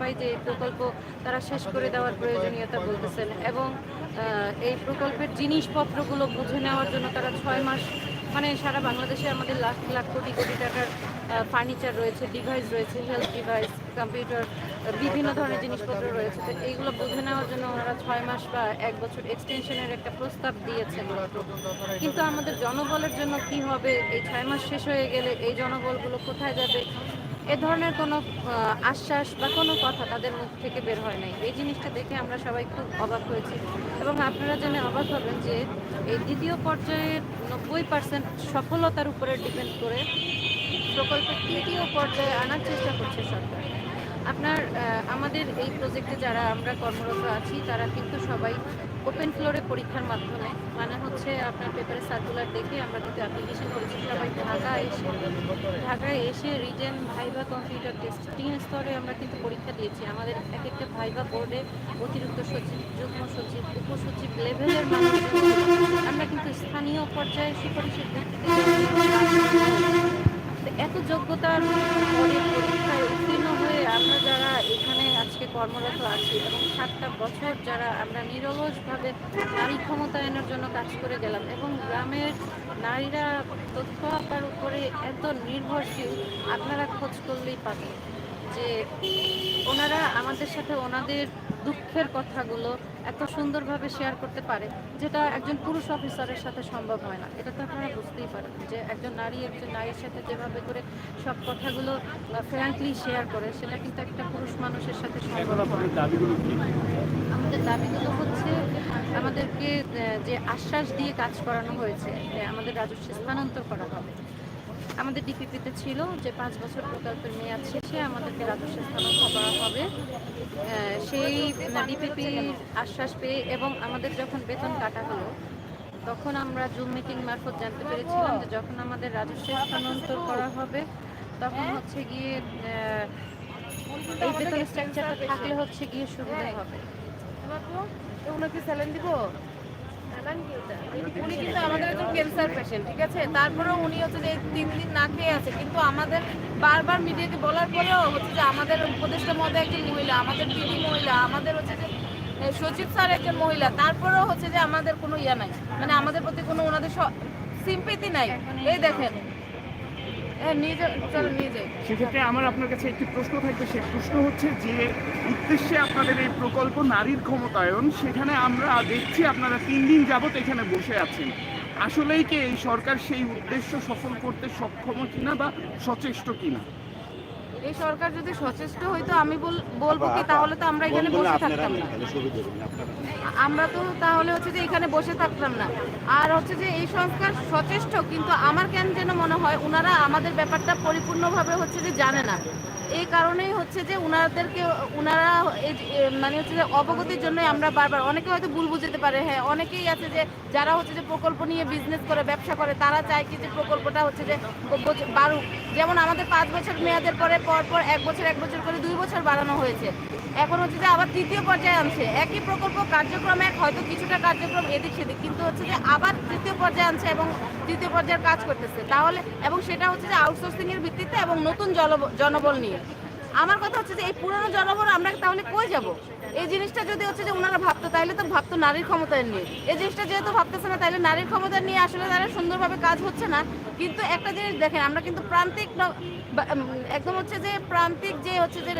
পাই যে এই প্রকল্প তারা শেষ করে দেওয়ার প্রয়োজনীয়তা বলতেছেন এবং এই প্রকল্পের জিনিসপত্রগুলো বুঝে নেওয়ার জন্য তারা ছয় মাস মানে সারা বাংলাদেশে আমাদের লাখ লাখ কোটি কোটি টাকার ফার্নিচার রয়েছে ডিভাইস রয়েছে হেলথ ডিভাইস কম্পিউটার বিভিন্ন ধরনের জিনিসপত্র রয়েছে। তো এইগুলো বুঝে নেওয়ার জন্য ওনারা ছয় মাস বা এক বছর এক্সটেনশনের একটা প্রস্তাব দিয়েছেন। কিন্তু আমাদের জনবলের জন্য কি হবে? এই ছয় মাস শেষ হয়ে গেলে এই জনবলগুলো কোথায় যাবে? এ ধরনের কোনো আশ্বাস বা কোনো কথা তাদের মুখ থেকে বের হয় নাই। এই জিনিসটা দেখে আমরা সবাই খুব অবাক হয়েছি। এবং আপনারা জেনে অবাক হবেন যে এই দ্বিতীয় পর্যায়ের নব্বই পার্সেন্ট সফলতার উপরে ডিপেন্ড করে প্রকল্পের তৃতীয় পর্যায়ে আনার চেষ্টা করছে সরকার। আপনার আমাদের এই প্রজেক্টে যারা আমরা কর্মরত আছি, তারা কিন্তু সবাই ওপেন ফ্লোরে পরীক্ষার মাধ্যমে মানে হচ্ছে আপনার পেপারে সার্কুলার দেখে আমরা কিন্তু অ্যাপ্লিকেশন করেছি। সবাই ঢাকা এসে, ঢাকায় এসে রিটেন ভাইভা কম্পিউটার টেস্ট স্তরে আমরা কিন্তু পরীক্ষা দিয়েছি। আমাদের এক একটা ভাইভা বোর্ডে অতিরিক্ত সচিব, যুগ্ম সচিব, উপসচিব লেভেলের মানুষ আমরা কিন্তু স্থানীয় পর্যায়ে সুপারিশের ভিত্তিতে এত যোগ্যতার পরীক্ষায় উত্তীর্ণ হয়ে আমরা যারা এখানে আজকে কর্মরত আছি এবং সাতটা বছর যারা আমরা নিরলসভাবে নারী ক্ষমতায়নের জন্য কাজ করে গেলাম এবং গ্রামের নারীরা তথ্য আপার উপরে এত নির্ভরশীল, আপনারা খোঁজ করলেই পাবেন। যে ওনারা আমাদের সাথে ওনাদের দুঃখের কথাগুলো এত সুন্দরভাবে শেয়ার করতে পারে যেটা একজন পুরুষ অফিসারের সাথে সম্ভব হয় না। এটা তো আপনারা বুঝতেই পারেন যে একজন নারী একজন নারীর সাথে যেভাবে করে সব কথাগুলো ফ্র্যাঙ্কলি শেয়ার করে সেটা কিন্তু একটা পুরুষ মানুষের সাথে সম্ভব আমাদের দাবিগুলো হচ্ছে আমাদেরকে যে আশ্বাস দিয়ে কাজ করানো হয়েছে আমাদের রাজস্ব স্থানান্তর করা হবে আমাদের ডিপিপিতে ছিল যে পাঁচ বছর প্রকল্পের মেয়াদ শেষে আমাদেরকে রাজস্ব স্থানান্তর করা হবে। সেই ডিপিপির আশ্বাস পেয়ে এবং আমাদের যখন বেতন কাটা হলো, তখন আমরা জুম মিটিং মারফত জানতে পেরেছিলাম যে যখন আমাদের রাজস্ব স্থানান্তর করা হবে, তখন হচ্ছে গিয়ে এই বেতন স্ট্রাকচারটা থাকলে হচ্ছে গিয়ে সুবিধা হবে। ওনাকে দিব? উনি কিন্তু আমাদের একজন ক্যান্সার পেশেন্ট ঠিক আছে? তারপরেও উনি হচ্ছে যে তিন দিন না খেয়ে আছে, কিন্তু আমাদের বারবার মিডিয়াকে বলার পরেও হচ্ছে যে আমাদের উপদেষ্টা মধ্যে একজন মহিলা, আমাদের দিদি মহিলা, আমাদের হচ্ছে যে সচিব স্যার একজন মহিলা, তারপরেও হচ্ছে যে আমাদের কোনো ইয়া নাই। মানে আমাদের প্রতি কোনো ওনাদের সিম্পেতি নাই। এই দেখেন হ্যাঁ নিয়ে যাও চলো নিয়ে যাই সেক্ষেত্রে আমার আপনার কাছে একটি প্রশ্ন থাকবে। সেই প্রশ্ন হচ্ছে যে, উদ্দেশ্যে আপনাদের এই প্রকল্প নারীর ক্ষমতায়ন, সেখানে আমরা দেখছি আপনারা তিন দিন যাবত এখানে বসে আছেন। আসলেই কি এই সরকার সেই উদ্দেশ্য সফল করতে সক্ষম কিনা বা সচেষ্ট কিনা? এই সরকার যদি সচেষ্ট হইতো আমি বল- বলব কি তাহলে তো আমরা এখানে বসে থাকতাম না। আমরা তো তাহলে হচ্ছে যে এখানে বসে থাকতাম না। আর হচ্ছে যে এই সংস্কার সচেষ্ট কিন্তু আমার কেন যেন মনে হয় ওনারা আমাদের ব্যাপারটা পরিপূর্ণভাবে হচ্ছে যে জানে না। এই কারণেই হচ্ছে যে এই যে, মানে হচ্ছে যে অবগতির জন্যই আমরা বারবার অনেকে হয়তো ভুল বুঝতে পারে হ্যাঁ অনেকেই আছে যে যারা হচ্ছে যে প্রকল্প নিয়ে বিজনেস করে ব্যবসা করে তারা চায় কি যে প্রকল্পটা হচ্ছে যে বাড়ুক। যেমন আমাদের পাঁচ বছর মেয়াদের পরে পর পর এক বছর এক বছর করে দুই বছর বাড়ানো হয়েছে। এখন হচ্ছে যে আবার তৃতীয় পর্যায়ে আনছে। একই প্রকল্প কার্যক্রম এক হয়তো কিছুটা কার্যক্রম এদিক সেদিক কিন্তু হচ্ছে যে আবার তৃতীয় পর্যায়ে আনছে এবং তৃতীয় পর্যায়ের কাজ করতেছে। তাহলে, এবং সেটা হচ্ছে যে আউটসোর্সিং এর ভিত্তিতে এবং নতুন জনবল নিয়ে। আমার কথা হচ্ছে যে এই পুরনো জনবল আমরা তাহলে কই যাব? এই জিনিসটা যদি হচ্ছে যে ওনারা ভাবতো, তাহলে তো ভাবতো নারীর ক্ষমতায়ন নিয়ে। এই জিনিসটা যেহেতু ভাবতেছে না, তাহলে নারীর ক্ষমতা নিয়ে আসলে তারা সুন্দরভাবে কাজ হচ্ছে না। কিন্তু একটা জিনিস দেখেন, আমরা কিন্তু প্রান্তিক একদম হচ্ছে যে প্রান্তিক যে হচ্ছে যে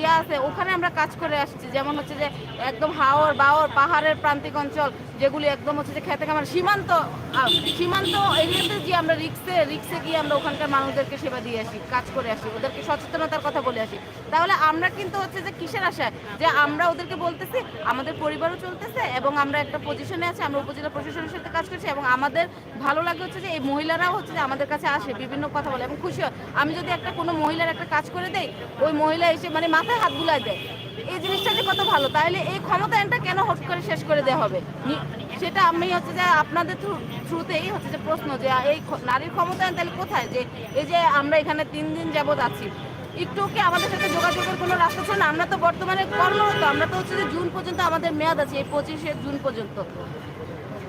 ইয়া আছে, ওখানে আমরা কাজ করে আসছি। যেমন হচ্ছে যে একদম হাওর বাওর পাহাড়ের প্রান্তিক অঞ্চল, যেগুলি একদম হচ্ছে যে খেতে খামার সীমান্ত সীমান্ত এরিয়াতে যে আমরা রিক্সে রিক্সে গিয়ে আমরা ওখানকার মানুষদেরকে সেবা দিয়ে আসি, কাজ করে আসি, ওদেরকে সচেতনতার কথা বলে আসি। তাহলে আমরা কিন্তু হচ্ছে যে কিসের আশায়? যে আমরা ওদেরকে বলতেছি, আমাদের পরিবারও চলতেছে এবং আমরা একটা পজিশনে আছি, আমরা উপজেলা প্রশাসনের সাথে কাজ করছি এবং আমাদের ভালো লাগে হচ্ছে যে এই মহিলারাও হচ্ছে যে আমাদের কাছে আসে, বিভিন্ন কথা বলে এবং খুশি হয়। আমি যদি একটা কোনো মহিলার একটা কাজ করে দেই, ওই মহিলা এসে মানে মাথায় হাত বুলায় দেয়। এই জিনিসটা যে কত ভালো, তাহলে এই ক্ষমতায়নটা কেন হট করে শেষ করে দেওয়া হবে? সেটা আমি হচ্ছে যে আপনাদের থ্রু, থ্রুতেই হচ্ছে যে প্রশ্ন যে, এই নারীর ক্ষমতায়ন তাহলে কোথায়? যে, এই যে আমরা এখানে তিন দিন যাবৎ আছি একটু কি আমাদের সাথে যোগাযোগের কোনো রাস্তা ছিল না। আমরা তো বর্তমানে কর্মরত আমরা তো হচ্ছে যে জুন পর্যন্ত আমাদের মেয়াদ আছে এই পঁচিশে জুন পর্যন্ত।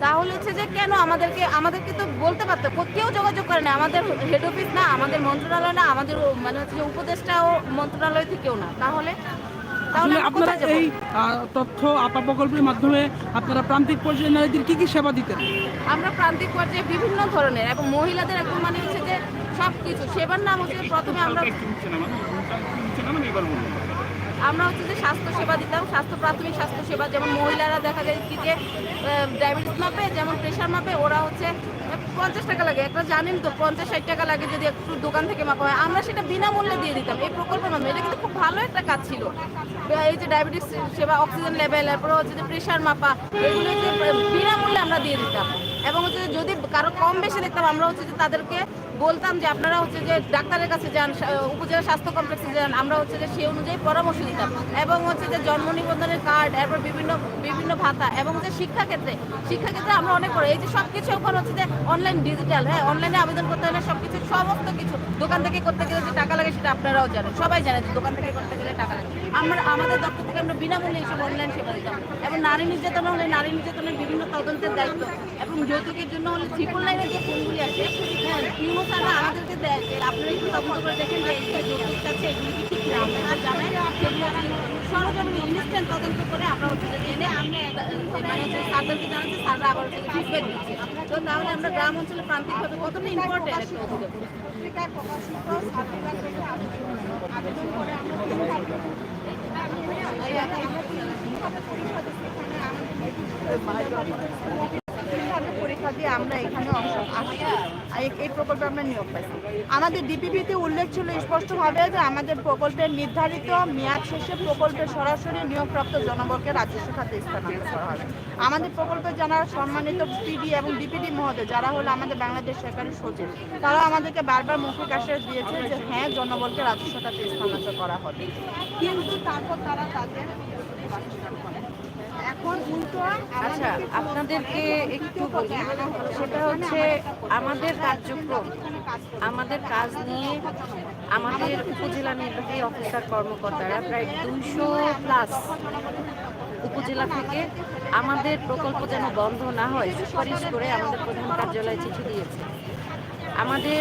তাহলে হচ্ছে যে কেন আমাদেরকে আমাদেরকে তো বলতে পারতো কেউ যোগাযোগ করে না। আমাদের হেড অফিস না আমাদের মন্ত্রণালয় না আমাদের মানে হচ্ছে যে উপদেষ্টা ও মন্ত্রণালয় থেকেও না। তাহলে তাহলে আপনারা এই তথ্য আপা প্রকল্পের মাধ্যমে আপনারা প্রান্তিক পর্যায়ে নারীদের কি কি সেবা দিতেন? আমরা প্রান্তিক পর্যায়ে বিভিন্ন ধরনের এবং মহিলাদের এখন মানে হচ্ছে যে সব কিছু সেবার নাম হচ্ছে প্রথমে আমরা এবার বলুন। আমরা হচ্ছে যে স্বাস্থ্য সেবা দিতাম স্বাস্থ্য প্রাথমিক স্বাস্থ্য সেবা যেমন মহিলারা দেখা যায় কি যে ডায়াবেটিস মাপে যেমন প্রেশার মাপে ওরা হচ্ছে পঞ্চাশ টাকা লাগে। একটা জানেন তো পঞ্চাশ ষাট টাকা লাগে যদি একটু দোকান থেকে মাপা হয়। আমরা সেটা বিনামূল্যে দিয়ে দিতাম। এই প্রকল্পের মাধ্যমে। এটা কিন্তু খুব ভালো একটা কাজ ছিল। এই যে ডায়াবেটিস সেবা অক্সিজেন লেভেল এরপরে হচ্ছে যে প্রেশার মাপা এগুলো বিনামূল্যে আমরা দিয়ে দিতাম। এবং হচ্ছে যদি কারও কম বেশি দেখতাম আমরা হচ্ছে যে তাদেরকে বলতাম যে আপনারা হচ্ছে যে ডাক্তারের কাছে যান উপজেলা স্বাস্থ্য কমপ্লেক্সে যান, আমরা হচ্ছে যে সেই অনুযায়ী পরামর্শ দিতাম। এবং হচ্ছে যে জন্ম নিবন্ধনের কার্ড এরপর বিভিন্ন বিভিন্ন ভাতা এবং হচ্ছে শিক্ষাক্ষেত্রে শিক্ষাক্ষেত্রে আমরা অনেক করে এই যে সব কিছু এখন হচ্ছে যে অনলাইন ডিজিটাল হ্যাঁ? অনলাইনে আবেদন করতে হলে সব কিছু সমস্ত কিছু দোকান থেকে করতে গেলে যে টাকা লাগে সেটা আপনারাও জানেন। সবাই জানে যে দোকান থেকে করতে গেলে টাকা লাগে। আমরা, আমাদের দপ্তর থেকে আমরা বিনামূল্যে এইসব অনলাইন সেবা দিতাম। এবং নারী নির্যাতন হলে নারী নির্যাতনের বিভিন্ন তদন্তের দায়িত্ব। এবং যৌতুকের জন্য হলে ট্রিপল লাইনের যে ফোনগুলি আছে হ্যাঁ স্যাররা আমাদেরকে দেয় যে আপনারা একটু তদন্ত করে দেখেন যে এই যে আছে এগুলি কি ঠিক না, আপনারা জানাই সেগুলো সরজমিন ইনস্ট্যান্ট তদন্ত করে আমরা হচ্ছে জেনে আমরা মানে স্যারদেরকে জানাচ্ছি স্যাররা আবার হচ্ছে ফিডব্যাক দিচ্ছে তো তাহলে আমরা গ্রাম অঞ্চলে প্রান্তিকভাবে কতটা ইম্পর্টেন্ট একটা অধিকার পরীক্ষা দিয়ে আমরা এখানে আসি এই- প্রকল্পে আমরা নিয়োগ পাইছি। আমাদের ডিপিপিতে উল্লেখ ছিল, স্পষ্টভাবে যে আমাদের প্রকল্পের নির্ধারিত মেয়াদ শেষে প্রকল্পের সরাসরি নিয়োগপ্রাপ্ত জনবলকে রাজস্ব খাতে স্থানান্তর করা হবে। আমাদের প্রকল্পে যারা সম্মানিত পিডি এবং ডিপিডি মহোদয়, যারা হলো আমাদের বাংলাদেশ সরকারি সচিব, তারা আমাদেরকে বারবার মৌখিক আশ্বাস দিয়েছে যে হ্যাঁ জনবলকে রাজস্ব খাতে স্থানান্তর করা হবে। কিন্তু তারপর তারা তাদের বাসস্থান করে এখন উল্টো আচ্ছা আপনাদেরকে একটু বলি। সেটা হচ্ছে আমাদের কার্যক্রম, আমাদের কাজ নিয়ে আমাদের উপজেলা নির্বাহী অফিসার কর্মকর্তারা প্রায় দুইশো প্লাস উপজেলা থেকে আমাদের প্রকল্প যেন বন্ধ না হয়, সুপারিশ করে আমাদের প্রধান কার্যালয়ে চিঠি দিয়েছে। আমাদের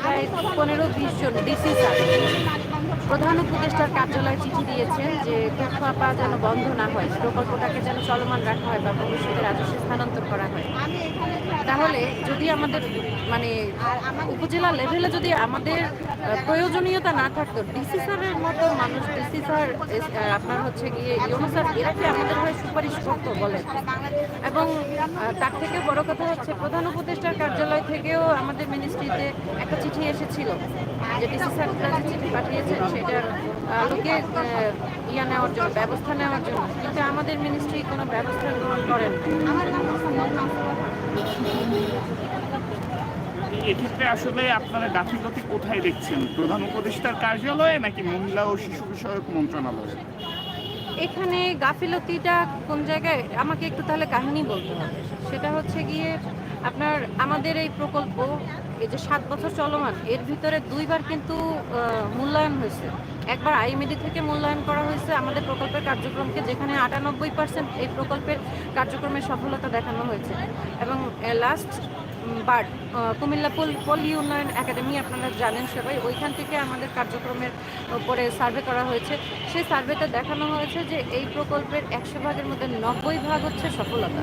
প্রায় পনেরো বিশ জন ডিসি প্রধান উপদেষ্টার কার্যালয়ে চিঠি দিয়েছেন যে কুফাপা যেন বন্ধ না হয়, প্রকল্পটাকে যেন চলমান রাখা হয় বা ভবিষ্যতে রাজস্ব স্থানান্তর করা হয়। তাহলে যদি আমাদের মানে উপজেলা লেভেলে যদি আমাদের প্রয়োজনীয়তা না থাকতো ডিসি স্যারের মতো মানুষ ডিসি স্যার আপনার হচ্ছে গিয়ে ইউনো স্যার এরা আমাদের হয়ে সুপারিশ করতো বলে এবং তার থেকে বড় কথা হচ্ছে প্রধান উপদেষ্টার কার্যালয় থেকেও আমাদের মিনিস্ট্রিতে একটা চিঠি এসেছিল যে ডিসি স্যাররা যে চিঠি পাঠিয়েছেন সেটার আহ, ইয়া নেওয়ার জন্য ব্যবস্থা নেওয়ার জন্য। কিন্তু আমাদের মিনিস্ট্রি কোনো ব্যবস্থা গ্রহণ করেন এক্ষেত্রে আসলে আপনারা গাফিলতি কোথায় দেখছেন? প্রধান উপদেষ্টার কার্যালয়ে নাকি মহিলা ও শিশু বিষয়ক মন্ত্রণালয়ে? এখানে গাফিলতিটা কোন জায়গায়? আমাকে একটু তাহলে কাহিনী বলতে হবে। সেটা হচ্ছে গিয়ে আপনার, আমাদের এই প্রকল্প, এই যে সাত বছর চলমান, এর ভিতরে দুইবার কিন্তু মূল্যায়ন হয়েছে। একবার আইএমএডি থেকে মূল্যায়ন করা হয়েছে আমাদের প্রকল্পের কার্যক্রমকে, যেখানে আটানব্বই পার্সেন্ট এই প্রকল্পের কার্যক্রমের সফলতা দেখানো হয়েছে। এবং লাস্ট বার কুমিল্লা পল, পল্লী উন্নয়ন একাডেমি, আপনারা জানেন সবাই, ওইখান থেকে আমাদের কার্যক্রমের উপরে সার্ভে করা হয়েছে। সেই সার্ভেতে দেখানো হয়েছে যে, এই প্রকল্পের একশো ভাগের মধ্যে নব্বই ভাগ হচ্ছে সফলতা।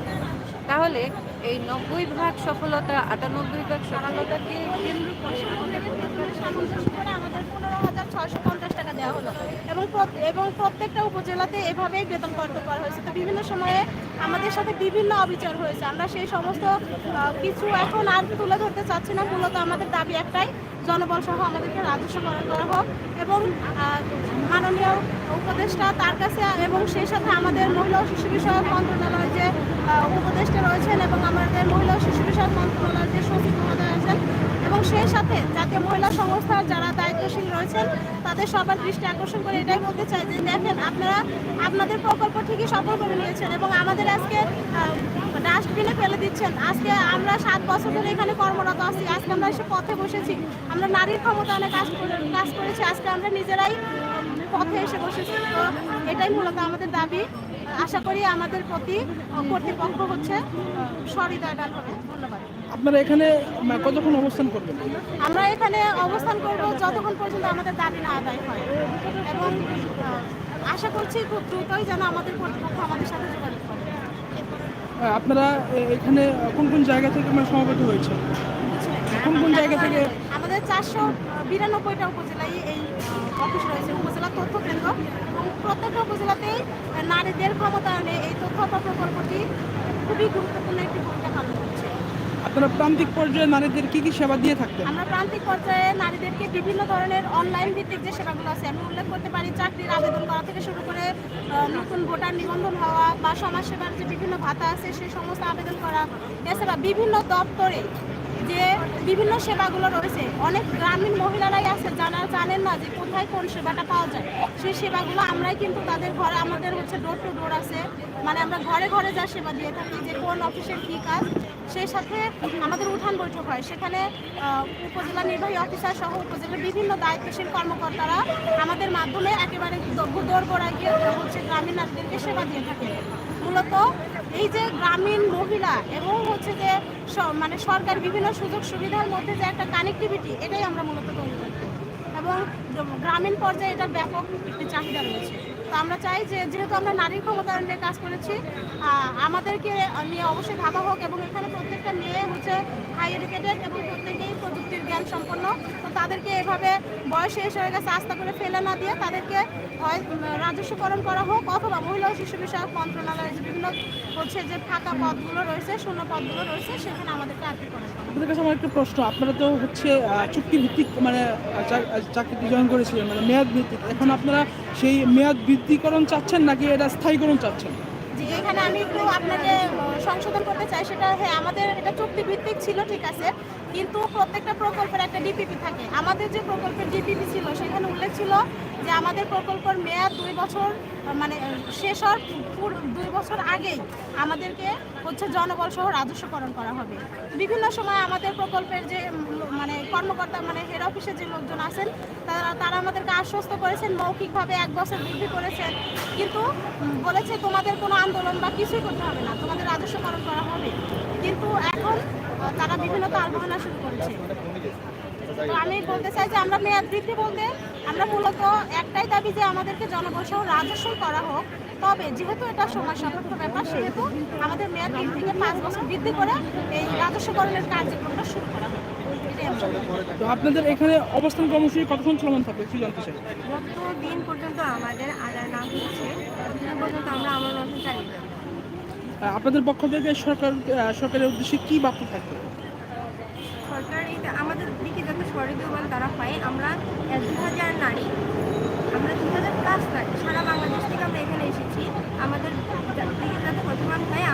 তাহলে এই নব্বই ভাগ সফলতা, আটানব্বই ভাগ সফলতাকে কেন্দ্র করে আমাদের পনেরো হাজার ছয়শো পঞ্চাশ টাকা দেওয়া এবং এবং প্রত্যেকটা উপজেলাতে এভাবেই বেতন কর্তন করা হয়েছে। তো বিভিন্ন সময়ে আমাদের সাথে বিভিন্ন অবিচার হয়েছে। আমরা সেই সমস্ত কিছু এখন আর তুলে ধরতে চাচ্ছি না। মূলত আমাদের দাবি একটাই জনবল সহ আমাদেরকে রাজস্ব প্রদান করা হোক এবং মাননীয় উপদেষ্টা তার কাছে এবং সেই সাথে আমাদের মহিলা ও শিশু বিষয়ক মন্ত্রণালয় যে উপদেষ্টা রয়েছেন এবং আমাদের মহিলা ও শিশু বিষয়ক মন্ত্রণালয়ের যে সচিব মহোদয় আছেন এবং সেই সাথে জাতীয় মহিলা সংস্থার যারা দায়িত্বশীল রয়েছেন, তাদের সবার দৃষ্টি আকর্ষণ করে এটাই বলতে চাই যে দেখেন আপনারা, আপনাদের প্রকল্প ঠিকই সফল করে নিয়েছেন এবং আমাদের আজকে ডাস্টবিনে ফেলে দিচ্ছেন। আজকে আমরা সাত বছর ধরে এখানে কর্মরত আছি। আজকে আমরা এসে পথে বসেছি। আমরা নারীর ক্ষমতা অনেক কাজ করে কাজ করেছি। আজকে আমরা নিজেরাই পথে এসে বসেছি। তো এটাই মূলত আমাদের দাবি। আশা করি আমাদের প্রতি কর্তৃপক্ষ হচ্ছে সহৃদয় দান হবে। ধন্যবাদ। আপনারা এখানে কতক্ষণ অবস্থান করবেন? আমরা এখানে অবস্থান করব যতক্ষণ পর্যন্ত আমাদের দাবি না আদায় হয়। এবং আশা করছি খুব দ্রুতই যেন আমাদের কর্তৃপক্ষ আমাদের সাথে আপনারা এখানে কোন কোন জায়গা থেকে মানে সমবেত হয়েছে কোন কোন জায়গা থেকে? আমাদের চারশো বিরানব্বইটা উপজেলায় এই অফিস রয়েছে, উপজেলা তথ্য কেন্দ্র। এবং প্রত্যেকটা উপজেলাতেই নারীদের ক্ষমতায়নে এই তথ্য প্রকল্পটি খুবই গুরুত্বপূর্ণ একটি ভূমিকা পালন করছে। আপনারা প্রান্তিক পর্যায়ে নারীদের কি কি সেবা দিয়ে থাকতেন? আমরা প্রান্তিক পর্যায়ে নারীদেরকে বিভিন্ন ধরনের অনলাইন ভিত্তিক যে সেবাগুলো আছে, আমি উল্লেখ করতে পারি চাকরির আবেদন করা থেকে শুরু করে নতুন ভোটার নিবন্ধন হওয়া বা সমাজসেবার যে বিভিন্ন ভাতা আছে, সেই সমস্ত আবেদন করা, এছাড়া বিভিন্ন দপ্তরে যে বিভিন্ন সেবাগুলো রয়েছে, অনেক গ্রামীণ মহিলারাই আছে, যারা জানেন না যে কোথায় কোন সেবাটা পাওয়া যায়। সেই সেবাগুলো আমরাই কিন্তু তাদের ঘরে, আমাদের হচ্ছে ডোর টু ডোর আছে। মানে আমরা ঘরে ঘরে যা সেবা দিয়ে থাকি, যে কোন অফিসের কী কাজ সেই সাথে আমাদের উঠান বৈঠক হয়। সেখানে উপজেলা নির্বাহী অফিসার সহ উপজেলার বিভিন্ন দায়িত্বশীল কর্মকর্তারা আমাদের মাধ্যমে একেবারে দৌড় গোড়ায় গিয়ে হচ্ছে গ্রামীণ নারীদেরকে সেবা দিয়ে থাকে। মূলত এই যে গ্রামীণ মহিলা এবং হচ্ছে যে মানে সরকার বিভিন্ন সুযোগ সুবিধার মধ্যে যে একটা কানেক্টিভিটি এটাই আমরা মূলত তৈরি করি এবং গ্রামীণ পর্যায়ে এটার ব্যাপক একটি চাহিদা রয়েছে। আমরা চাই যে, যেহেতু আমরা নারী ক্ষমতায়ন নিয়ে কাজ করেছি আমাদেরকে নিয়ে অবশ্যই ভাবা হোক এবং এখানে প্রত্যেকটা মেয়ে হচ্ছে হাই এডুকেটেড এবং জ্ঞান সম্পন্ন। তো তাদেরকে এভাবে বয়স শেষ হয়ে গেছে আস্তে করে ফেলে না দিয়ে তাদেরকে হয় রাজস্বকরণ করা হোক অথবা মহিলা ও শিশু বিষয়ক মন্ত্রণালয়ের যে বিভিন্ন হচ্ছে যে ফাঁকা পদগুলো রয়েছে শূন্য পদগুলো রয়েছে সেখানে আমাদেরকে আর্থিক করা আপনাদের কাছে আমার একটা প্রশ্ন আপনারা তো হচ্ছে চুক্তি ভিত্তিক মানে আহ, চা- জয়েন করেছিলেন মানে মেয়াদ ভিত্তিক। এখন আপনারা সেই মেয়াদ বৃদ্ধিকরণ চাচ্ছেন নাকি এটা স্থায়ীকরণ চাচ্ছেন? যে এখানে আমি একটু আপনাকে সংশোধন করতে চাই সেটা হ্যাঁ আমাদের এটা চুক্তি ভিত্তিক ছিল ঠিক আছে। কিন্তু প্রত্যেকটা প্রকল্পের একটা ডিপিপি থাকে। আমাদের যে প্রকল্পের ডিপিপি ছিল, সেখানে উল্লেখ ছিল যে আমাদের প্রকল্পের মেয়াদ দুই বছর মানে শেষ হওয়ার দুই বছর আগেই আমাদেরকে হচ্ছে জনবল সহ রাজস্বকরণ করা হবে। বিভিন্ন সময় আমাদের প্রকল্পের যে মানে কর্মকর্তা মানে হেড অফিসের যে লোকজন আছেন, তারা তারা আমাদেরকে আশ্বস্ত করেছেন, মৌখিকভাবে এক বছর বৃদ্ধি করেছেন। কিন্তু বলেছে তোমাদের কোনো আন্দোলন বা কিছুই করতে হবে না, তোমাদের রাজস্বকরণ করা হবে। কিন্তু এখন তারা বিভিন্ন তালবাহানা শুরু করেছে তো আমি বলতে চাই যে আমরা মেয়াদ বৃদ্ধি বলতে আমরা মূলত একটাই দাবি যে আমাদেরকে জনবল সহ রাজস্ব করা হোক। তবে যেহেতু এটা সময় সাপেক্ষ ব্যাপার সেহেতু আমাদের মেয়াদ থেকে পাঁচ বছর বৃদ্ধি করে এই রাজস্বকরণের কার্যক্রমটা শুরু করা। তো আপনাদের এখানে অবস্থান কর্মসূচি কতক্ষণ চলমান থাকবে একটু জানতে চাই যত দিন পর্যন্ত আমাদের আদায় না হচ্ছে পর্যন্ত আমরা আমার মতন চালিয়ে যাব আপনাদের পক্ষ থেকে সরকার সরকারের উদ্দেশ্যে কি বার্তা থাকবে? সরকার এই আমাদের দিকে যত সহযোগিতা তারা হয় আমরা দু হাজার নারী, আমরা দু হাজার প্লাস নারী, সারা বাংলাদেশ থেকে আমরা এখানে এসেছি। আমাদের দিকে যাতে প্রতিমান পায়